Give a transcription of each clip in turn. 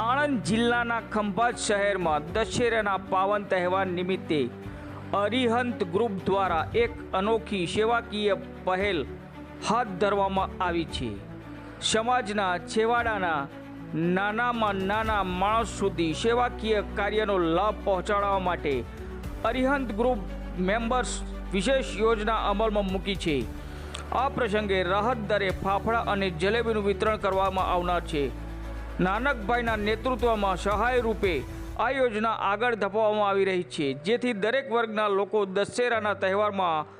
આણંદ જિલ્લાના ખંભાત શહેરમાં દશેરાના પાવન તહેવાર નિમિત્તે અરિહંત ગ્રુપ દ્વારા એક અનોખી સેવાકીય પહેલ હાથ ધરવામાં આવી છે. સમાજના છેવાડાના નાનામાં નાના માણસ સુધી સેવાકીય કાર્યનો લાભ પહોંચાડવા માટે અરિહંત ગ્રુપ મેમ્બર્સ વિશેષ યોજના અમલમાં મૂકી છે. આ પ્રસંગે રાહત દરે ફાફડા અને જલેબીનું વિતરણ કરવામાં આવનાર છે. નાનકભાઈના નેતૃત્વમાં સહાય રૂપે આ યોજના આગળ ધપાવવામાં આવી રહી છે, જેથી દરેક વર્ગના લોકો દશેરાના તહેવારમાં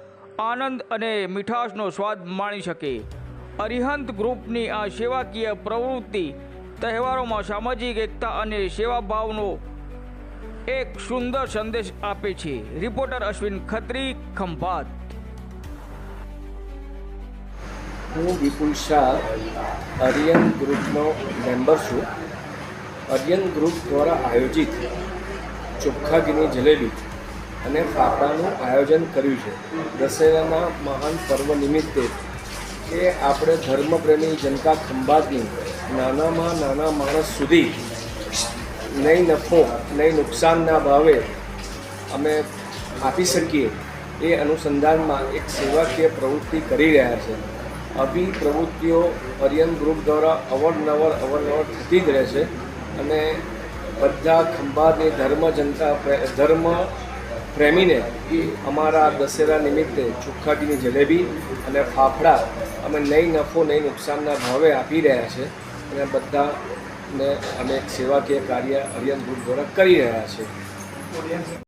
આનંદ અને મીઠાશનો સ્વાદ માણી શકે. અરિહંત ગ્રુપની આ સેવાકીય પ્રવૃત્તિ તહેવારોમાં સામાજિક એકતા અને સેવાભાવનો એક સુંદર સંદેશ આપે છે. રિપોર્ટર અશ્વિન ખત્રી, ખંભાત. હું વિપુલ શાહ, અરિયન ગ્રુપનો મેમ્બર છું. અરિયન ગ્રુપ દ્વારા આયોજિત ચોખ્ખા ઘીની જલેબી અને ફાફડાનું આયોજન કર્યું છે. દશેરાના મહાન પર્વ નિમિત્તે કે આપણે ધર્મપ્રેમી જનતા ખંભાતની નાનામાં નાના માણસ સુધી નહીં નફો, નહીં નુકસાનના ભાવે અમે આપી શકીએ એ અનુસંધાનમાં એક સેવાકીય પ્રવૃત્તિ કરી રહ્યા છે. આવી પ્રવૃત્તિઓ અરિયન ગ્રુપ દ્વારા અવારનવાર અવારનવાર થતી જ રહે છે અને બધા ખંભાતની ધર્મ જનતા ધર્મ પ્રેમીને અમારા દશેરા નિમિત્તે ચોખ્ખાટીની જલેબી અને ફાફડા અમે નહીં નફો નહીં નુકસાનના ભાવે આપી રહ્યા છે અને બધાને અમે સેવાકીય કાર્ય અરિયન ગ્રુપ દ્વારા કરી રહ્યા છે.